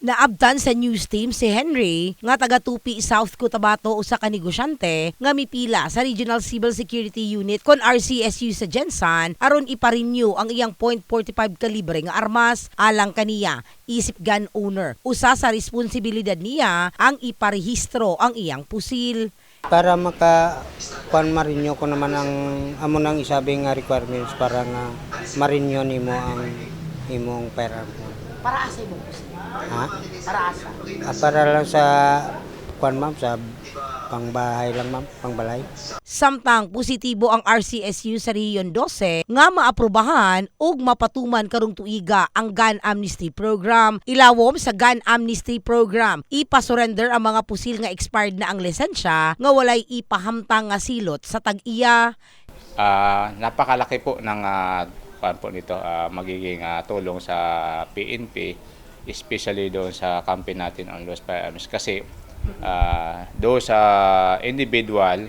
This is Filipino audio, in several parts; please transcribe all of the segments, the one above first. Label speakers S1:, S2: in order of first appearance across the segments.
S1: Naabtan sa news team si Henry nga taga Tupi South Cotabato usa ka negosyante nga mipila sa Regional Civil Security Unit kon RCSU sa Jensan aron ipa-renew ang iyang .45 kalibre nga armas alang kaniya isip gun owner. Usa sa responsibilidad niya ang iparehistro ang iyang pusil.
S2: Para maka kuan marinyo ko naman ang amo nang isabi nga requirements para nga marinyo nimo ang imong firearm.
S1: Para asa mo pusil?
S2: Ha?
S1: Para asa?
S2: Ah, para lang sa kuan ma'am sa pangbahay lang ma'am, pangbalay.
S1: Samtang positibo ang RCSU sa Riyon 12 nga maaprubahan ug mapatuman karong tuiga ang gun amnesty program. Ilawom sa gun amnesty program, ipa-surrender ang mga pusil nga expired na ang lisensya nga walay ipahamtang nga silot sa tag-iya.
S3: Ah, napakalaki po ng ah, kuwan po nito ah, magiging ah, tulong sa PNP especially doon sa campaign natin on lost firearms kasi ah, doon sa individual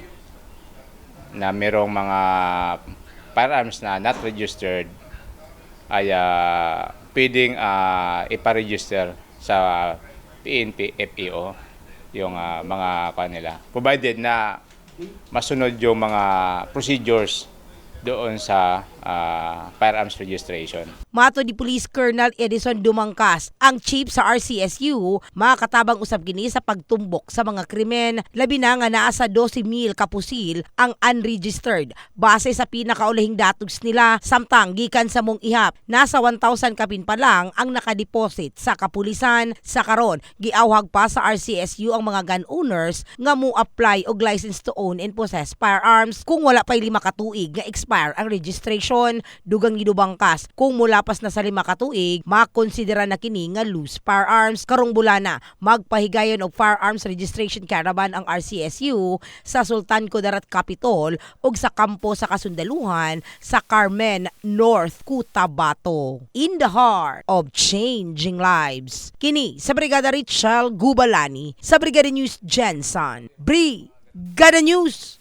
S3: na merong mga firearms na not registered ay ah, pwedeng ah, ipa-register sa PNP FEO yung ah, mga kanila provided na masunod yung mga procedures doon sa ah, firearms registration.
S1: Mato di Police Colonel Edison Dumangkas, ang chief sa RCSU, makakatabang usab gini sa pagtumbok sa mga krimen, labi na nga naa sa 12,000 kapusil ang unregistered base sa pinakaulahing datugs nila samtang gikan sa mong ihap. Nasa 1,000 kapin pa lang ang nakadeposit sa kapulisan. Sa karon, giawhag pa sa RCSU ang mga gun owners nga mo apply og license to own and possess firearms kung wala pa'y lima katuig nga expire ang registration dugang gidubangkas kung mulapas na sa lima katuig makonsidera na kini nga loose firearms. Karong bulana magpahigayon og firearms registration caravan ang RCSU sa Sultan Kudarat Capitol ug sa kampo sa kasundaluhan sa Carmen North Cotabato. In the heart of changing lives. Kini sa Brigada Richel Gubalani sa Brigada News Jensen. Brigada News